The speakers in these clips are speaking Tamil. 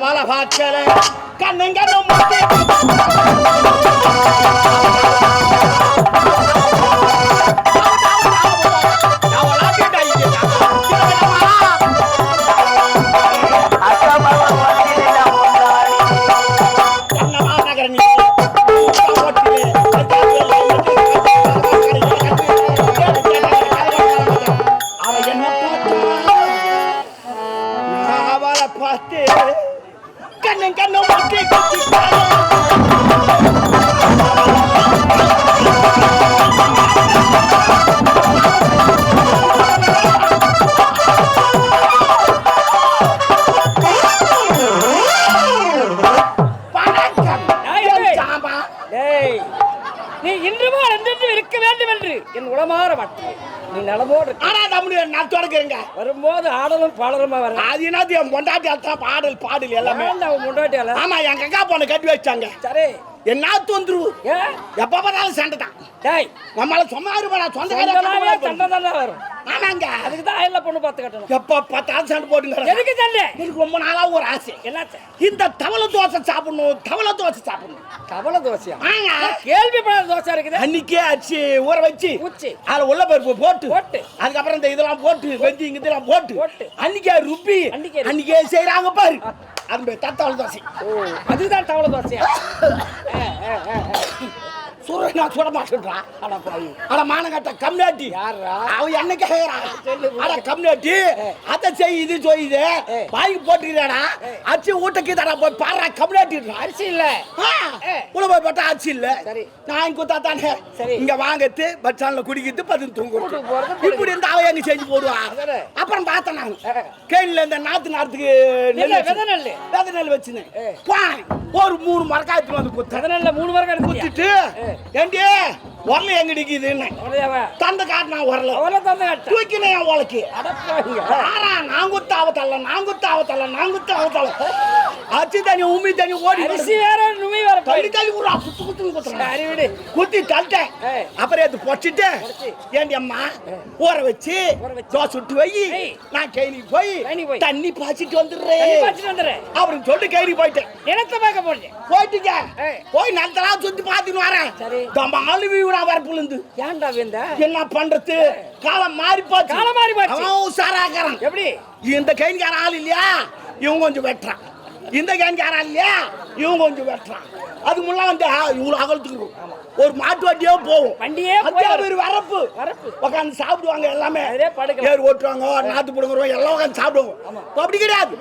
அவளை பார்க்கல கண்ணுங்க முட்டி பார்த்து மாட்டேன் நீ நலமோடு. ஆனா நம்முடைய நான் தொடங்குறேங்க வரும்போது ஆடலும் பாடலுமா வர? அது என்னது என் பொண்டாட்டி அத்தான் பாடல் பாடல் எல்லாமே. அவன் முன்னாடியால ஆமா என் கக்கா பொண்ணை கட்டி வச்சாங்க. சரி. என்ன தொந்தரவு ஏ எப்ப பார்த்தாலும் சண்டை தான் டேய் நம்மளால சும்மா இருப்பா சொந்தமாவே சண்டை சொந்த தானே வரும். ஆமாங்க. அதுக்கு தான் எல்லா பொண்ணு பார்த்து கட்டணும். எப்ப பார்த்தாலும் சண்டை போட்டுங்க எதுக்கு சண்டை? எனக்கு ரொம்ப நாளா ஒரு ஆசை. என்னாச்சு? இந்த தவளை தோசை சாப்பிடணும் தவளை தோசை சாப்பிடணும். கவலை தோசையா? கேள்விப்படாத தோசை இருக்குது. அன்னைக்கே அடிச்சு ஊற வச்சு ஊச்சி. அதுல உள்ள பருப்பு போட்டு போட்டு. அதுக்கப்புறம் இந்த இதெல்லாம் போட்டு வெந்தி இங்க இதெல்லாம் போட்டு போட்டு. அன்னைக்கே ருப்பி அன்னைக்கே செய்யறாங்க பாரு. அது தத்தவளை தோசை. ஓ அதுதான் தவளை தோசையா? நான் சுட மாட்டேன்றான் அட பாவி அட மானங்கட்ட கம்னாட்டி யார்ரா? அவன் என்ன கேக்குறான் சொல்லு. அட கம்னாட்டி அதை செய் இது செய்யுது. வாங்கி போட்டுக்கிறாடா அச்சு ஊட்டக்கு தடா போய் பாடுறா கம்னாட்டின்றான் அரிசி இல்ல. உள்ள போய் போட்டா ஆச்சு இல்ல. நான் குத்தா தானே. இங்க வாங்கத்து ஸ்டாண்ட்ல குடிக்கிட்டு போறது, படுக்கிறது. இப்படி இருந்தா அவன் எங்க செஞ்சு போடுவா. அப்புறம் பார்த்தேன் நான். ஏ. கேணில இந்த நாத்து நாத்துக்கு நெல்லு, வச்சு- விதை நெல்லு. விதை நெல் வச்சுனேன். போனேன். ஒரு மூணு மரக்காயத்துல வந்து குத்தேன். அதனால மூணு மரம் எடுத்துட்டியா? குத்திட்டு ஏண்டி உரல எங்க நிக்குதுன்னு? தந்த காட்டினா உரல. அவ்வளவு தந்து கட்ட. தூக்கினேன் என் உலக்கு ஆறா நான் குத்த அவத்தல்ல நான் குத்த அவத்தல்ல நான் குத்த அவத்தல்ல அச்சு தண்ணி உமி தண்ணி ஓடி வேற தள்ளி போயிடுச்சு. தள்ளி விடுறா குத்து குத்து குத்துறா சரி விடு. குத்தி தள்ளிட்டேன். அப்புறம் எடுத்து பொச்சிட்டு பொடிச்சு. ஏண்டி அம்மா ஊற வச்சு. தோசை. நான் கைனி போய். தண்ணி பாய்ச்சிட்டு வந்துடுறேன். பாய்ச்சிட்டு வந்துடுறேன். அப்படின்னு சொல்லிட்டு கைனி போயிட்டேன். நிலத்தை பார்க்க போறேன். போயிட்டுங்க. போய் நல்லதெல்லாம் சுத்தி பார்த்துன்னு வரேன். தம்ப அழுவி விடா வரப்புலந்து ஏன்டா வேந்த என்ன பண்றது? காலம் மாறி போச்சு. காலம் மாறி போச்சு. அவன் உஷாராக்குறான் எப்படி? இந்த கைன்கார ஆள் இல்லையா? இவன் கொஞ்சம் வெட்டுறான். இந்த கைன்கார ஆள் இல்லையா? இவன் கொஞ்சம் வெட்டுறான் அது முன்ன வந்து இவ்வளவு அகலத்துக்கு. ஒரு மாட்டு வண்டியே போகும். வண்டியே ஒரு வரப்பு. வரப்பு. உட்காந்து சாப்பிடுவாங்க எல்லாமே. ஏர் ஓட்டுவாங்க நாத்து பிடுங்குறவங்க எல்லாம் உட்காந்து சாப்பிடுவோம் அப்படி கிடையாது.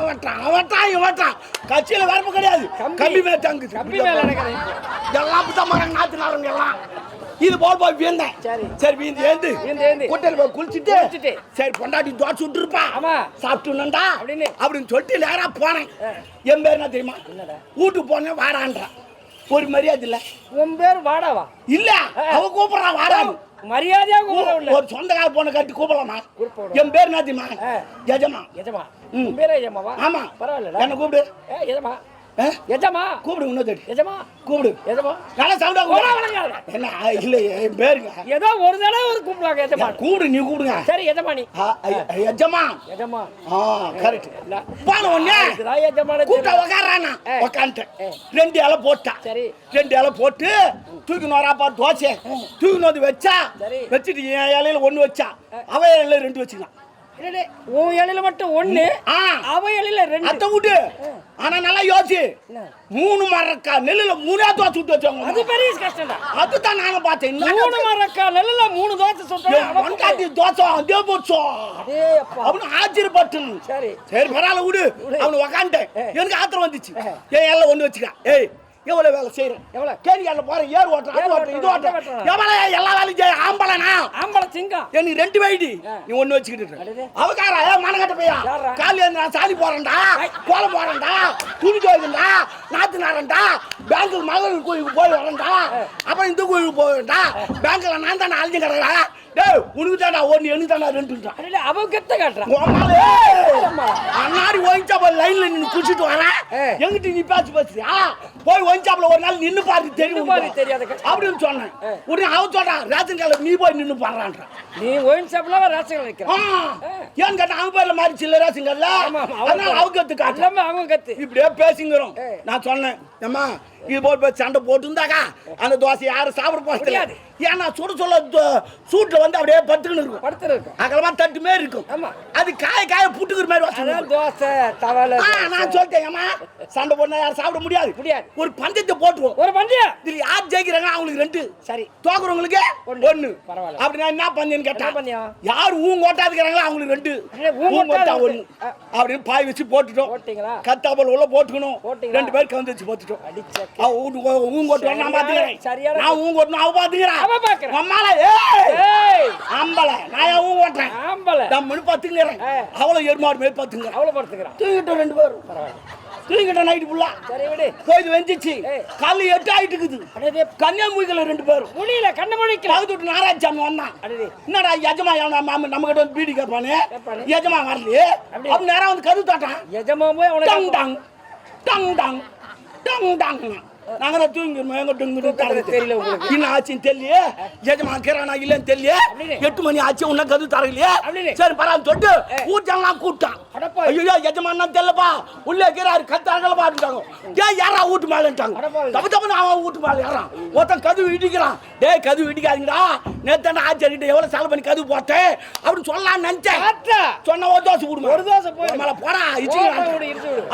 அவன் ஓட்டுறான் இவன் ஓட்டுறான். கட்சியில வரப்பு கிடையாது. கம்பி. தங்கு கம்பி மேல எல்லாம் மரம் நாத்து நாரங்க எல்லாம். இது போல் போய் வீழ்ந்தேன் சரி. சரி வீந்து ஏந்து. குட்டையில போய் குளிச்சுட்டு. சரி பொண்டாட்டி தோசை விட்டுருப்பா ஆமா. சாப்பிட்டுனண்டா அப்படின்னு. அப்படின்னு சொல்லிட்டு நேரா போனேன். என் பேர் என்ன தெரியுமா? வீட்டுக்கு போனேன் வாடான்றான் ஒரு மரியாதை இல்ல உன் பேர் வாடாவா இல்ல அவ கூப்பிடுறான் வாடான்னு மரியாதையா கூப்பிட உள்ள ஒரு சொந்தக்கார பொண்ணை கட்டி கூப்பிடலாமா கூப்பிடு. என் பேர் என்ன தெரியுமா. எஜமா எஜமா. உன் பேரே எஜமாவா ஆமா பரவாயில்ல என்ன கூப்பிடு எஜமா? எஜமா. கூப்பிடு இன்னும் தேடி. எஜமா. கூப்பிடு. எஜமா. நல்லா சவுண்டா போடா, கூப்பிடு. என்ன? இல்ல என் பேருங்க. ஏதோ ஒரு தடவை ஒரு கூப்பிடலாங்க எஜமா. கூப்பிடு நீ கூப்பிடுங்க. சரி எஜமானி ஆ, ஐ- எஜமா. எஜமா. ஆ கரெக்ட். போன உடனே இதுதான் எஜமான கூப்பிட்டா. உக்காந்துட்டேன். ஏ. ரெண்டு இலை போட்டா. சரி. ரெண்டு இலை போட்டு தூக்கி நோராப்பா தோசை. தூக்கி நோந்து வச்சா. வச்சுட்டு என் இலையில ஒண்ணு வச்சா அவ இலையில ரெண்டு வச்சுக்கலாம். உன் இலையில மட்டும் ஒண்ணு ஆ. அவ இலையில ரெண்டு. அத்தை விட்டு. ஆனா நல்லா யோசி? மூணு மரக்கா நெல்லுல மூணே தோசை விட்டு அது வச்சவங்க பெரிய கஷ்டம்டா அதுதான் நானும் பார்த்தேன். மூணு மரக்கா நெல்லுல மூணு தோசை சுட்டா என் பொண்டாட்டி தோசை அதே போச்சோ. அதே அப்பா. அவனு ஆச்சரியப்பட்டு சரி. சரி பரவாயில்ல விடு. அவனு உக்காந்துட்டேன். எனக்கு ஆத்திரம் வந்துச்சு. ஏன் எல்லாம் ஒண்ணு வச்சுக்க. ஏய் எவ்வளவு வேலை செய்யறேன்? எவ்வளவு? கேரியால போறேன். ஏர் ஓட்டுறேன் அது ஓட்டுறேன் இது ஓட்டுறேன், எவ்வளவு? எல்லா வேலையும் செய்ய ஆம்பளனா? ஆம்பளை சிங்கம் எனக்கு ரெண்டு வைடி. நீ ஒண்ணு வச்சுக்கிட்டு. அவகாரா? ஏன் மனக்கட்ட பையா? இருந்து நான் சாணி போறேன்டா ஐ. கோலம் போறேன்டா துணி துவைக்கண்டா நாத்து நாரண்டா பேங்க்ல மகளிர் கோயிலுக்கு போய் வரேன்டா. அப்புறம் இந்த கோயிலுக்கு போவேன்டா. பேங்க்ல நான் தானே அழிஞ்சு கிடக்குறேன் டேய் உனக்கு தாண்டா ஒன்று எனக்கு தாண்டா ரெண்டுன்றான் அடடே, அவ கெத்த காட்டுறான். அண்ணாடி போய் லைன்ல நின்னு குடிச்சிட்டு வரேன். எங்கிட்ட நீ பேச்சு பேசுறியா? போய் ஒஞ்சாப்ல ஒரு நாள் நின்னு பாரு தெரியும்? தெரியாத. அப்படின்னு சொன்னேன். உடனே அவன் சொல்றான் ரேஷன் கார்டு நீ போய் நின்னு பாடுறான்றான் நீ ஒயின் ஷாப்ல ரேஷன் வைக்கிறான் ஏன்னு கேட்டா அவங்க பேர்ல மாதிரி சில்ல ரேஷன் கார்டுல அதனால கத்து காட்டுல எல்லாமே அவங்க கத்து. இப்படியே பேசிங்கிறோம். நான் சொன்னேன் ஏம்மா இது போய் சண்டை போட்டு இருந்தாக்கா அந்த தோசை யாரும் சாப்பிட முடியாது. ஏன்னா சுட சொல்ல சூட்ல வந்து அப்படியே பத்துக்கின்னு இருக்கும். இருக்கும். அகலமா தட்டு மாரி இருக்கும். ஆமா. அது காய காய புட்டுக்கிற மாதிரி இருக்கும். தோசை தவளை நான் சொல்லிட்டேன் ஏம்மா? சண்டை போட்டா யாரும் சாப்பிட முடியாது. முடியாது. ஒரு பந்தயத்தை போட்டுருவோம் ஒரு பந்தயம் இதுல யார் ஜெயிக்கிறாங்க? அவங்களுக்கு ரெண்டு. சரி. தோக்குறவங்களுக்கு ஒண்ணு. பரவாயில்ல. அப்படின்னா என்ன பந்தயம்னு கேட்டா பந்தயம்? யார் ஊங்க ஓட்டாதுக்கிறாங்களோ அவங்களுக்கு ரெண்டு. அடே, ஊங்க ஊங்க ஓட்டா ஓட்டாது. ஒண்ணு. அப்படின்னு பாய் வச்சு போட்டுட்டோம். போட்டீங்களா? கத்தாபல் உள்ள போட்டுக்கணும்? ரெண்டு பேர் கவுந்து வச்சு போட்டுட்டோம். அடிச்ச அவ வீட்டு ஊங்க ஓட்டுவான் நான் பாத்துக்கிறேன். நான் ஊங்க ஓட்டணும் அவ பாத்துக்கிறேன். அம்மால ஏய்! அம்பல. நான் ஓட்டுறேன். ஆம்பளை நான் மணி பத்துங்கிறேன் ஆ. அவளும் எருமாடு மேல் பத்துங்கிறேன் அவ்வளவு படுத்துக்கிறான் தூங்கிட்டோம் ரெண்டு பேரும். தூங்கிட்டோம் நைட்டு ஃபுல்லா சரி விடு. போய் வெந்துச்சு. காலைல எட்டு ஆயிட்டு இருக்குது. அடே கன்னியாகுமரியில ரெண்டு பேரும். முடியல கண்ணு முடிக்கல. பக்கத்து விட்டு வந்தான். என்னடா எஜமா மாமன் நம்ம கிட்ட வந்து பீடி கேட்பானே. எஜமா வரலையே. அப்படி. நேரம் வந்து கது தாட்டான். எஜமா போய் டங் டங். டங் டங். டங் டங் நாங்க தான் தூங்கிடுவோம் எங்க தூக்கத்துல தெரியல உங்களுக்கு. ஆச்சுன்னு தெரியலையே? எஜமா கிரானா இல்லன்னு தெரியலையே. எட்டு மணி ஆச்சு உன்ன கது தரலையே. சரி பரவாயில்ல தொட்டு. கூட்டாங்களாம் கூட்டான். ஐயோ எஜமானா தெரியலப்பா. உள்ளே இருக்கிறாரு கத்தாங்கள பாட்டுட்டாங்க டேய் யாரா வீட்டு மேலன்ட்டாங்க. தப்பு தப்பு அவன் வீட்டு மேல ஏறான். ஒருத்தன் கதவு இடிக்கிறான். டேய் கதவு இடிக்காதீங்கடா. நேத்தான ஆச்சரிட்டு எவ்வளவு செலவு பண்ணி கதவு போட்டேன்? அப்படின்னு சொல்லலாம்னு நினைச்சேன். சொன்ன ஒரு தோசை விடுமா ஒரு தோசை போயிடு. மேல போடா.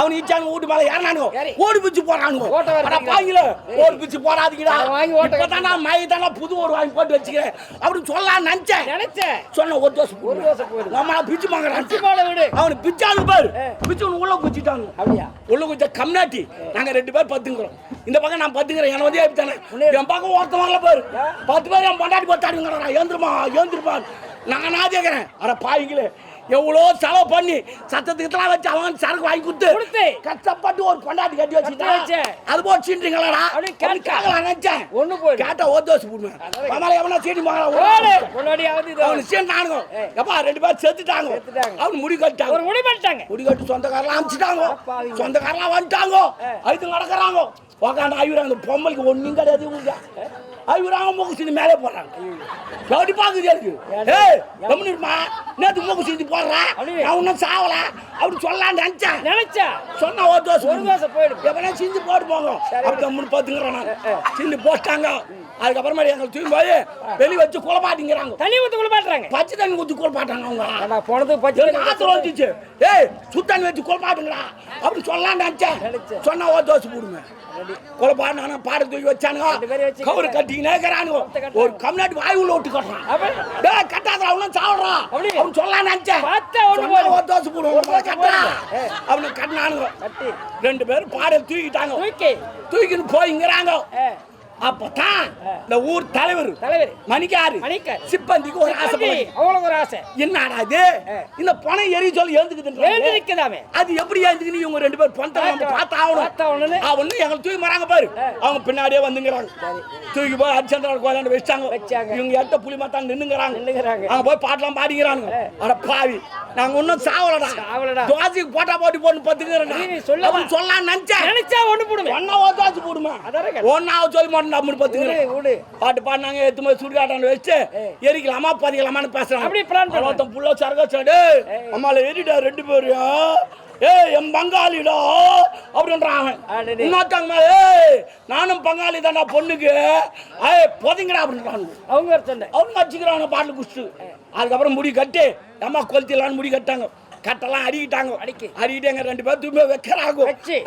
அவன் இச்சாங்க வீட்டு மேல ஏறானுங்க ஏறி. ஓடி பிச்சு போறானுங்க ஏய். ஓடி பிச்சு போடாதீங்கடா. வாங்கி ஓட்ட தானே புது ஒரு வாங்கி போட்டு வச்சுக்கிறேன். அப்படின்னு சொல்லலாம்னு நினைச்சேன். நினைச்சேன். சொன்ன ஒரு தோசை ஒரு தோசை. நம்மள பிச்சு வாங்குறான். அடிச்சு போட விடு. அவனுக்கு பிச்சானு பாரு. பிச்சு உள்ள குச்சிட்டாங்க. அப்படியா? உள்ள குச்ச கம்னாட்டி. நாங்க ரெண்டு பேர் பத்துங்கிறோம். இந்த பக்கம் நான் பத்துங்கிறேன். என்ன வந்து தானே என் பக்கம் ஒருத்தன் வரல பாரு? பத்து பேர் என் பொண்டாட்டி பத்தாடுங்கிறா ஏந்திருமா? ஏந்திருமா நான் நான் கேட்கிறேன் அட பாய்ங்களே எவ்வளோ செலவு பண்ணி சத்தத்துக்குலாம் வச்சு அவன் சரக்கு வாங்கி கொடுத்து. கஷ்டப்பட்டு ஒரு பொண்டாட்டி கட்டி கட்டி வச்சுட்டா. அது போட்டு கேட்கலாம் நினைச்சேன். ஒண்ணு போயிடு. கேட்டா ஒரு தோசை போடுவேன். அதான். மாமால எவனா சீட்டி அவனு சீண்டானுங்க. எப்பா ரெண்டு பேரும் செத்துட்டாங்க. அவனு முடி கட்டிட்டாங்க. ஒரு முடி பண்ணிட்டாங்க குடிக்கட்டு சொந்தக்காரெல்லாம் அனுப்பிச்சிட்டாங்க அப்பாவிங்க. சொந்தக்காரெல்லாம் வந்துட்டாங்க. ஐந்து நடக்கிறாங்க. உக்காந்து ஐயூராங்க பொம்மலுக்கு ஒன்றும் கிடையாது இவங்க. ஐயூராங்க மூக்கு சிந்தி மேலே போடுறாங்க. எப்படி பாக்குது எனக்கு? ஏய் கம்முனிருமா நேற்று மூக்கு சிந்தி போடுறேன் அப்படியே. நான் ஒன்றும் சாவல. அப்படி சொல்லலாம்னு நினைச்சேன். நினைச்சா? சொன்னா ஒரு தோசை ஒரு தோசை போயிடு எவனா சிந்தி போட்டு சரி. அப்படி கம்முன்னு பார்த்துக்கிறேன் நான். சிந்தி போட்டாங்க. அதுக்கப்புறமா எங்களை தூக்கி போய் வெளியே வச்சு குழப்பாட்டிங்கிறாங்க தண்ணி ஊத்து குள்ள மாட்டுறாங்க பச்சை தண்ணி ஊற்றி குழப்பாட்டாங்க அவங்க. போனது பச்சை ஆத்திரம் வந்துச்சு. ஏய் சுத்தண்ணி வச்சு குழப்பாட்டுங்களா அப்படின்னு சொல்லலாம்னு நினைச்சேன். சொன்னா ஒரு தோசை போடுங்க. குழப்பாடு நானும் பாட தூக்கி வச்சானுங்க. கவுரு கட்டிக்கினே இருக்கிறானுங்க. ஒரு கம்நாட்டு வாய் உள்ள விட்டு கட்டுறான். அப்ப? டேய் கட்டாத அவனும் சாவறா அப்படி? அவன் சொல்லலாம்னு நினைச்சேன். ஒரு தோசை போடுவோம் ஒரு தோசை கட்டா போடு. ஏ. அவனை கட்டினானுங்க. கட்டி. ரெண்டு பேரும் பாடல் தூக்கிட்டாங்க. தூக்கி. தூக்கின்னு போய்ங்கிறாங்க. அப்பதான். இந்த ஊர் தலைவர் தலைவர் மணிக்காரு மணிக்கார். சிப்பந்திக்கு ஒரு ஆசை. அவ்வளவு ஒரு ஆசை என்னடா இது. இந்த பணம் எரி சொல்லி எழுந்துக்குதுன்றாங்க எழுந்து நிக்குதாமே அது எப்படி எழுந்துக்குன்னு இவங்க ரெண்டு பேர் பணத்தை நம்ம பார்த்தா ஆகணும் அவனு எங்களை தூக்கி மறாங்க பாரு. அவங்க பின்னாடியே வந்துங்கிறாங்க தூக்கி போய் ஹரிச்சந்திரன் கோயிலாண்டு வச்சாங்க வச்சாங்க. இவங்க எட்ட புலி மாத்தாங்க நின்னுங்கிறாங்க நின்னுங்கறாங்க. அங்க போய் பாட்டெல்லாம் பாடிக்கிறாங்க. அட பாவி நாங்க ஒன்னும் சாவலடா சாவலடா. தோசைக்கு போட்டா போட்டு போட்டு பத்துக்கிறேன் நீ? அவன் சொல்லலாம் நினைச்சேன் நினைச்சா ஒண்ணு போடுமே ஒன்னா ஒரு தோசை போடுமா. ஒன்னாவது சொல்லி மாட்டோம் நம்ம. பாட்டு பாடினாங்க எத்து போய் சுடுகாட்டான்னு வச்சு. எரிக்கலாமா பதிக்கலாமான்னு பேசுறாங்க. அப்படி பண்றாங்க. ஒருத்தன் புள்ள சரக சடு அம்மால எரிடா ரெண்டு பேரும் ஏய் என் பங்காளிடா அப்படின்றான் அவன். இன்னொருத்தங்க ஏய் நானும் பங்காளி தான்டா பொண்ணுக்கு. ஏய் பொதிங்கடா அப்படின்றாங்க அவங்க அவங்க வச்சுக்கிறாங்க பாட்டு குடிச்சு அதுக்கப்புறம் முடி கட்டி அம்மா கொளுத்திடலான்னு முடி கட்டாங்க. கட்டெல்லாம் அடிக்கிட்டாங்க அடிக்கி. அடிக்கிட்டு எங்க ரெண்டு பேரும் தூமே வைக்கிறாங்க.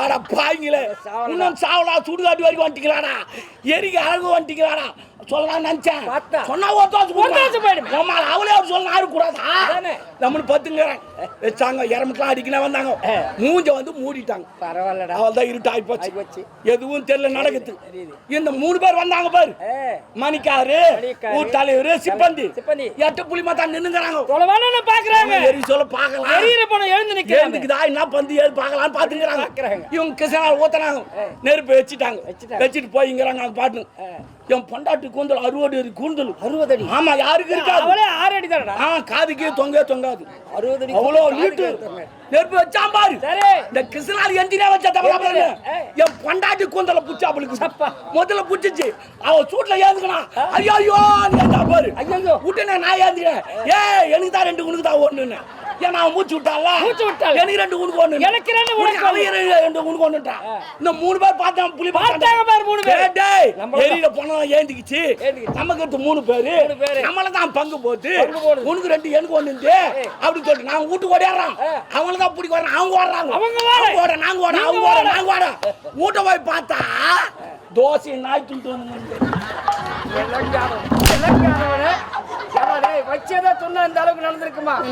அட பாய்ங்களே. இன்னும் சாவலா சுடுகாட்டு வரைக்கும் வந்துட்டீங்களாடா எரிக்கு அழகு வந்துட்டீங்களாடா சொல்லலாம் நினைச்சேன். சொன்னா போயிடுமே. நம்ம அவளே அவர் சொல்ல ஆறு கூடாதா? பத்துங்கிறேன். வச்சாங்க இறமுக்கெல்லாம் அடிக்கணும் வந்தாங்க. மூஞ்ச வந்து மூடிட்டாங்க. பரவாயில்லடா. அவள் தான். எதுவும் தெரியல நடக்குது. இந்த மூணு பேர் வந்தாங்க பாரு. மணிக்காரு ஊர் தலைவர் சிப்பந்தி. சிப்பந்தி. எட்டு நின்னுங்கிறாங்க. தொலைவான பாக்குறாங்க எரி சொல்ல பார்க்கலாம். எரியிற பணம் எழுந்து நிக்கிறாங்க. எழுந்துக்குதா என்ன பந்து ஏது பார்க்கலாம்னு பாத்துக்கிறாங்க. இவங்க கிருஷ்ணால் ஊத்துனாங்க. நெருப்பு வச்சுட்டாங்க. வச்சுட்டு போய்ங்கிறாங்க அந்த பாட்டு என் பொண்டாட்டி கூந்தல் அறுபது அடி கூந்தல். அறுபது அடி? ஆமா யாருக்கு இருக்காது. அவளே ஆறு அடி தானடா? ஆ காதுக்கே தொங்க தொங்காது. அறுபது அடி அவ்வளோ நீட்டு. நெருப்பு வச்சான் பாரு. இந்த கிருஷ்ணாலி எந்திரியா வச்ச ஏய். என் பொண்டாட்டி கூந்தல புடிச்சா அவளுக்கு சப்பா. முதல்ல புடிச்சிச்சு. அவ சூட்ல ஏந்துக்கணா ஐயோ ஐயோ பாரு. ஐயையோ. விட்டுனே நான் ஏந்திக்கிறேன். ஏ எனக்கு தான் ரெண்டு உனக்கு தான் ஒண்ணுன்னு. ஏன் நான் மூச்சு விட்டால மூச்சு விட்டாள். எனக்கு ரெண்டு உனக்கு ஒண்ணு எனக்கு ரெண்டு, உனக்கு அவன் ரெண்டு உனக்கு ஒண்ணுட்டான் இந்த மூணு பேர் பார்த்தான் புலி பார்த்தாங்க பாரு மூணு பேர். டேய், எரியில போனா ஏந்திக்கிச்சு. நமக்கு அடுத்து மூணு பேரு. நம்மள தான் பங்கு போட்டு. உனக்கு ரெண்டு எனக்கு ஒண்ணு இருந்து. அப்படி சொல்லிட்டு நான் வீட்டுக்கு ஓடிடுறான் ஏ. அவங்களுக்கு தான் பிடிக்க அவங்க ஓடுறாங்க. அவங்க ஓட. நாங்க ஓட அவங்க ஓட. நாங்க ஓட. வீட்டை போய் பார்த்தா தோசை நாய் துண்டு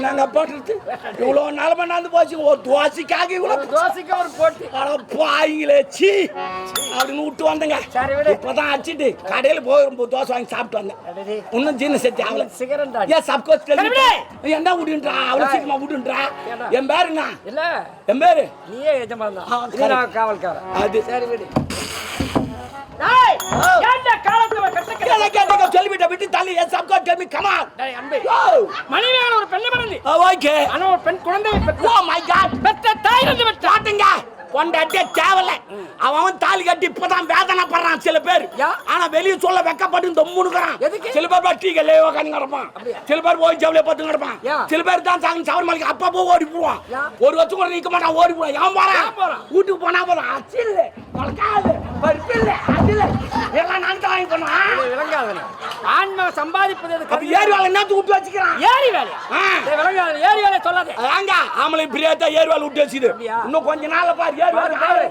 நாங்க போட்டுட்டு? இவ்வளவு நிலமை நடந்து போச்சு. ஒரு தோசைக்காக இவ்வளவு தோசைக்கு ஒரு போட்டி. அட பாயிங்களே சீ. அப்படின்னு விட்டு வந்தேங்க. இப்பதான் அடிச்சிட்டு கடையில போய் தோசை வாங்கி சாப்பிட்டு வந்தேன். இன்னும் ஜீன செஞ்சு ஆகல. ஏன் சப்கோஸ். என்ன விடுன்றா? அவ்வளவு சீக்கிரமா விடுன்றா? என் பேருங்க இல்ல. என் பேரு? நீயே எஜமான் காவல்காரன் அது. சரி விடு. சொல்லிவிட்ட விட்டு தள்ளி என் சப்கோஸ் டெல் மீ கம் ஆன் டேய், அன்பே. ஒரு பெண்ணை மறந்து. ஓகே ஆனா ஒரு பெண் குழந்தையை பெற்ற. ஓ மை காட் பெற்ற தாய் இருந்து பாட்டுங்க பொண்டாட்டியே தேவல அவன் தாலி கட்டி இப்பதான் வேதனை படுறான் சில பேர்? ஆனா வெளிய சொல்ல வெக்கப்பட்டு தொம்முனுக்குறான்? சில பேர் டீ கல்லே உட்காந்து கிடப்பான்? சில பேர் போய் ஜவுளிய பத்து கிடப்பான். யா? சில பேர் தான் சாங்க சவர்மலைக்கு அப்பப்போ ஓடி போவான். யா? ஒரு வருஷம் கூட நிக்க மாட்டான் ஓடி போவான். ஏன் போறான்? போறான்? வீட்டுக்கு போனா போதும். அச்சில் முளக்காது பருப்பு இல்ல அதில். எல்லாம் நான் தான் வாங்கி பண்ணுவான் இது விளங்காதன ஆன்மா சம்பாதிப்பது அது கல்வி. ஏரி வேலை என்னத்து விட்டு வச்சுக்கிறான்? ஏரி. டேய், விளங்காதன ஏரி வேலையை சொல்லாதே. அதாங்க ஆமலை பிரியாத்தா ஏர்வால் விட்டு வச்சுது? இன்னும் கொஞ்ச நாள்ல பாரு ஏர்வால் பாரு,